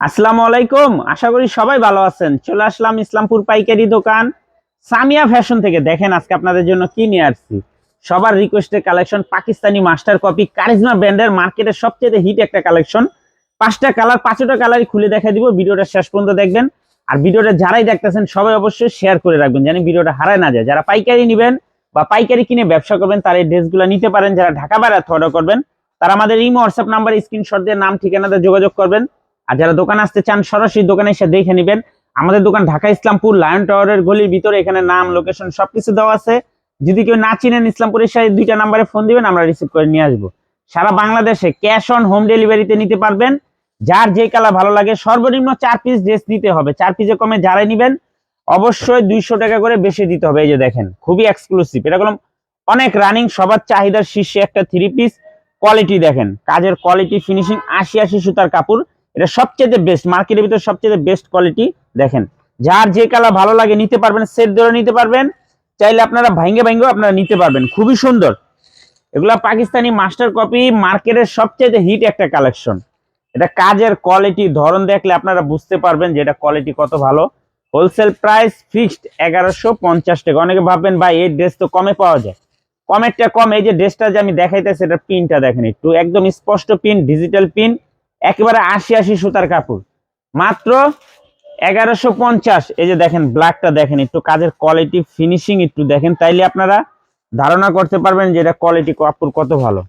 আসসালামু আলাইকুম। আশা করি সবাই ভালো আছেন। চলে আসলাম ইসলামপুর পাইকারি দোকান। সামিয়া ফ্যাশন থেকে দেখেন আজকে আপনাদের জন্য কি নিয়ে আসছি। সবার রিকোয়েস্টের collection Pakistani master copy Charisma ব্র্যান্ডের মার্কেটের সবচেয়ে হিট একটা কালেকশন পাঁচটা কালার পাঁচটা কালারই খুলে দেখা দিব। ভিডিওটা শেষ পর্যন্ত দেখবেন। আর ভিডিওটা যারাই দেখতেছেন, সবাই অবশ্যই শেয়ার করে রাখবেন জানি ভিডিওটা হারায় না যায়। যারা পাইকারি নেবেন বা পাইকারি কিনে ব্যবসা করবেন, তারা এই ড্রেসগুলো নিতে পারেন। যারা ঢাকা বেড়াতে অর্ডার করবেন, তারা আমাদের ইমো হোয়াটসঅ্যাপ নাম্বার স্ক্রিনশট দিয়ে নাম, ঠিকানাতে যোগাযোগ করবেন। আর যারা দোকান আসতে চান, সরাসরি দোকানে এসে দেখে নেবেন। আমাদের দোকান ঢাকা ইসলামপুর, লায়ন টাওয়ারের গলির ভিতরে এখানে নাম, লোকেশন সবকিছু দেওয়া আছে। যদি কেউ না চিনেন ইসলামপুরের সাথে দুইটা নাম্বারে ফোন দিবেন, আমরা রিসিভ করে নিয়ে আসব। সারা বাংলাদেশে ক্যাশ অন হোম ডেলিভারিতে নিতে পারবেন। যার যে কালার ভালো লাগে, সর্বনিম্ন চার পিস ড্রেস নিতে হবে। চার পিসে কমে যারাই নিবেন, অবশ্যই দুইশো টাকা করে বেশি দিতে হবে। এই যে দেখেন, খুবই এক্সক্লুসিভ এটা কোনো অনেক রানিং সবার চাহিদার শীর্ষে একটা থ্রি পিস কোয়ালিটি দেখেন, কাজের কোয়ালিটি ফিনিশিং আশি আশি সুতার কাপড়। এটা সবচেয়ে বেস্ট মার্কেটের ভিতরে সবচেয়ে বেস্ট কোয়ালিটি দেখেন। যার যে কালার ভালো লাগে নিতে পারবেন সেট ধরে নিতে পারবেন। চাইলে আপনারা ভাঙ্গে ভাঙ্গেও আপনারা নিতে পারবেন। খুবই সুন্দর। এগুলা পাকিস্তানি মাস্টার কপি মার্কেটের সবচেয়ে হিট একটা কালেকশন এটা কাজের কোয়ালিটি ধরন দেখলে আপনারা বুঝতে পারবেন যে এটা কোয়ালিটি কত ভালো। হোলসেল প্রাইস ফিক্সড এগারোশো পঞ্চাশ টাকা। অনেকে ভাববেন, ভাই, এই ড্রেস তো কমে পাওয়া যায়। কমেরটা কম। এই যে ড্রেসটা যে আমি দেখাইতেছি এটা পিনটা দেখেন একটু। একদম স্পষ্ট পিন ডিজিটাল পিন একেবারে আশি আশি সুতার কাপড়। মাত্র এগারোশো পঞ্চাশ। এই যে দেখেন ব্ল্যাকটা দেখেন, একটু কাজের কোয়ালিটি ফিনিশিং একটু দেখেন, তাইলে আপনারা ধারণা করতে পারবেন যে এটা কোয়ালিটি কাপড় কত ভালো।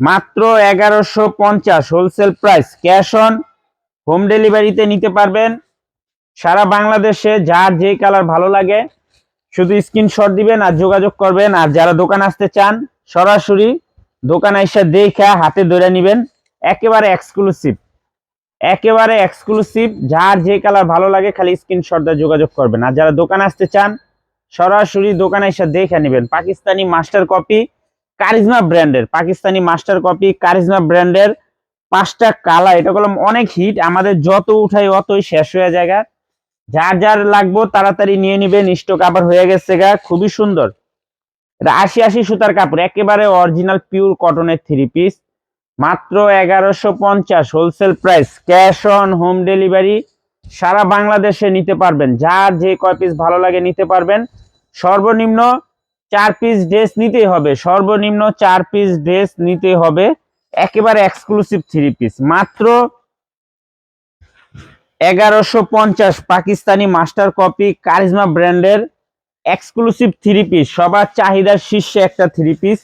মাত্র এগারোশো পঞ্চাশ wholesale price cash on home ডেলিভারিতে নিতে পারবেন। সারা বাংলাদেশে যার যে কালার ভালো লাগে, শুধু স্ক্রিনশট দিবেন আর যোগাযোগ করবেন। আর যারা দোকান আসতে চান, সরাসরি দোকান এসে দেখা হাতে ধরে নেবেন। একেবারে এক্সক্লুসিভ একেবারে এক্সক্লুসিভ যার যে কালার ভালো লাগে খালি স্ক্রিনশট দিয়ে যোগাযোগ করবেন। আর যারা দোকানে আসতে চান, সরাসরি দোকানে এসে দেখে নেবেন। পাকিস্তানি মাস্টার কপি কারিজমা ব্র্যান্ডের। পাকিস্তানি মাস্টার কপি কারিজমা ব্র্যান্ডের পাঁচটা কালার এটা করলাম অনেক হিট আমাদের যত উঠাই অতই শেষ হয়ে জায়গা যার যার লাগবো তাড়াতাড়ি নিয়ে নিবেন। স্টক আবার হয়ে গেছে গা। খুবই সুন্দর। এটা আশি আশি সুতার কাপড়। একেবারে অরিজিনাল পিওর কটনের থ্রি পিস মাত্র এগারোশো পঞ্চাশ wholesale price cash on home delivery সারা বাংলাদেশে নিতে পারবেন। যার যে কয় পিস ভালো লাগে নিতে পারবেন। সর্বনিম্ন চার পিস ড্রেস নিতেই হবে। সর্বনিম্ন চার পিস ড্রেস নিতে হবে। একেবারে এক্সক্লুসিভ থ্রি পিস মাত্র এগারোশো পঞ্চাশ পাকিস্তানি মাস্টার কপি কারিজমা ব্র্যান্ডের এক্সক্লুসিভ থ্রি পিস সবার চাহিদার শীর্ষে একটা থ্রি পিস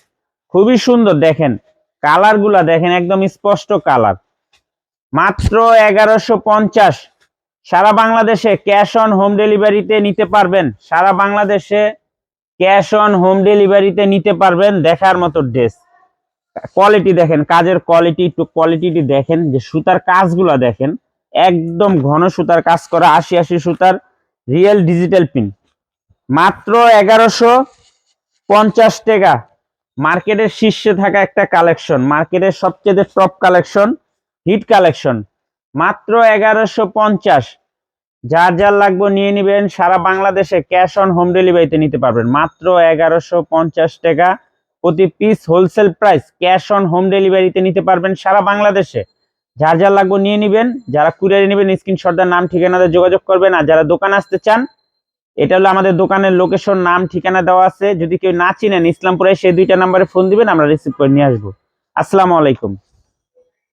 খুবই সুন্দর, দেখেন। কালারগুলা দেখেন, একদম স্পষ্ট কালার মাত্র এগারোশো পঞ্চাশ। সারা বাংলাদেশে ক্যাশ অন হোম ডেলিভারিতে নিতে পারবেন। সারা বাংলাদেশে ক্যাশ অন হোম ডেলিভারিতে নিতে পারবেন দেখার মতো ড্রেস কোয়ালিটি দেখেন, কাজের কোয়ালিটি একটু কোয়ালিটিটি দেখেন, যে সুতার কাজগুলা দেখেন, একদম ঘন সুতার কাজ করা, আশি আশি সুতার রিয়েল ডিজিটাল পিন মাত্র এগারোশো পঞ্চাশ টাকা। মার্কেটের শীর্ষে থাকা একটা কালেকশন, মার্কেটের সবচেয়ে টপ কালেকশন হিট কালেকশন। মাত্র এগারোশো পঞ্চাশ। যার যার লাগবে নিয়ে নেবেন, সারা বাংলাদেশে ক্যাশ অন হোম ডেলিভারিতে নিতে পারবেন। মাত্র এগারোশো পঞ্চাশ টাকা প্রতি piece wholesale price cash on home ডেলিভারিতে নিতে পারবেন সারা বাংলাদেশে। যার যার লাগবে নিয়ে নেবেন, যারা কুরিয়ারে নেবেন স্ক্রিনশটদার নাম, ঠিকানাতে যোগাযোগ করবেন। আর যারা দোকান আসতে চান এটা হলো আমাদের দোকানের লোকেশন নাম, ঠিকানা দেওয়া আছে। যদি কেউ না চিনেন, ইসলামপুরে সেই দুইটা নাম্বারে ফোন দিবেন, আমরা রিসিভ করে নিয়ে আসব। আসসালামু আলাইকুম।